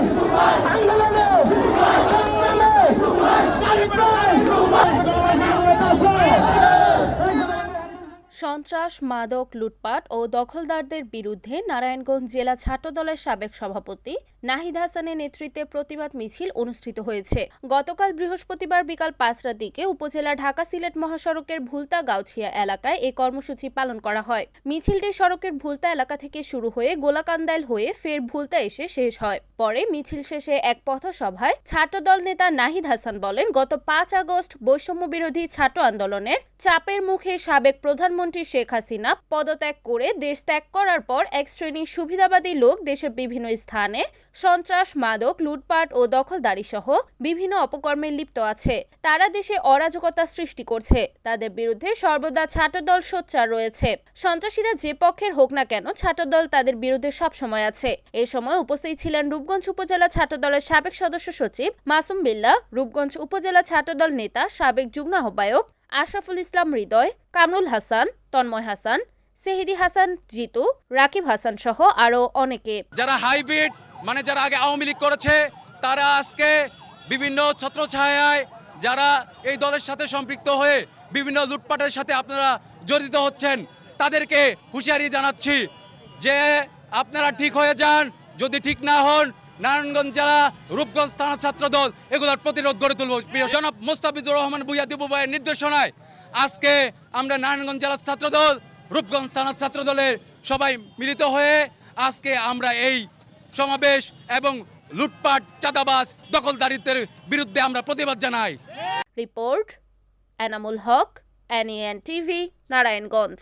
Kurban! সন্ত্রাস, মাদক, লুটপাট ও দখলদারদের বিরুদ্ধে নারায়ণগঞ্জ জেলা ছাত্রদলের সাবেক সভাপতি নাহিদ হাসানের নেতৃত্বে প্রতিবাদ মিছিল অনুষ্ঠিত হয়েছে। গতকাল বৃহস্পতিবার বিকাল পাঁচটার দিকে উপজেলা ঢাকা সিলেট মহাসড়কের ভুলতা গাউছিয়া এলাকায় এই কর্মসূচি পালন করা হয়। মিছিলটি সড়কের ভুলতা এলাকা থেকে শুরু হয়ে গোলাকান্দাইল হয়ে ফের ভুলতা এসে শেষ হয়। পরে মিছিল শেষে এক পথসভায় ছাত্রদল নেতা নাহিদ হাসান বলেন, গত পাঁচ আগস্ট বৈষম্য বিরোধী ছাত্র আন্দোলনের চাপের মুখে সাবেক প্রধানমন্ত্রী শেখ হাসিনা পদত্যাগ করে দেশ ত্যাগ করার পর এক শ্রেণির সুবিধাবাদী লোক দেশের বিভিন্ন স্থানে সন্ত্রাস, মাদক, লুটপাট ও দখলদারি সহ বিভিন্ন অপকর্মে লিপ্ত আছে। তারা দেশে অরাজকতা সৃষ্টি করছে। তাদের বিরুদ্ধে সর্বদা ছাত্রদল সোচ্চার রয়েছে। সন্ত্রাসীরা যে পক্ষের হোক না কেন ছাত্রদল তাদের বিরুদ্ধে সবসময় আছে। এ সময় উপস্থিত ছিলেন রূপগঞ্জ উপজেলা ছাত্রদলের সাবেক সদস্য সচিব মাসুম বিল্লাহ রূপগঞ্জ উপজেলা ছাত্রদল নেতা সাবেক যুগ্ম আহ্বায়ক আশরাফুল ইসলাম হৃদয়, কামরুল হাসান, তন্ময় হাসান, সেহিদি হাসান জিতু, রাকিব হাসান সহ আরও অনেকে। যারা হাইব্রিড মানে যারা আগে আওয়ামী লীগ করেছে, তারা আজকে বিভিন্ন ছত্রছায়ায় যারা এই দলের সাথে সম্পৃক্ত হয়ে বিভিন্ন লুটপাটের সাথে আপনারা জড়িত হচ্ছেন, তাদেরকে হুঁশিয়ারি জানাচ্ছি যে আপনারা ঠিক হয়ে যান, যদি ঠিক না হন নারায়ণগঞ্জ জেলা, রূপগঞ্জ থানা ছাত্র দল, এগুলোর প্রতিরোধ গড়ে তুলব। প্রিয় জনাব মোস্তাফিজুর রহমান বুইয়া দিবু ভাইয়ের নির্দেশনায় আজকে আমরা নারায়ণগঞ্জ জেলার ছাত্র দল, রূপগঞ্জ থানার ছাত্র দলের সবাই মিলিত হয়ে আজকে আমরা এই সমাবেশ এবং লুটপাট, চাঁদাবাজ, দখলদারিত্বের বিরুদ্ধে আমরা প্রতিবাদ জানাই। Report, Enamul Haque NN TV, Narayanganj.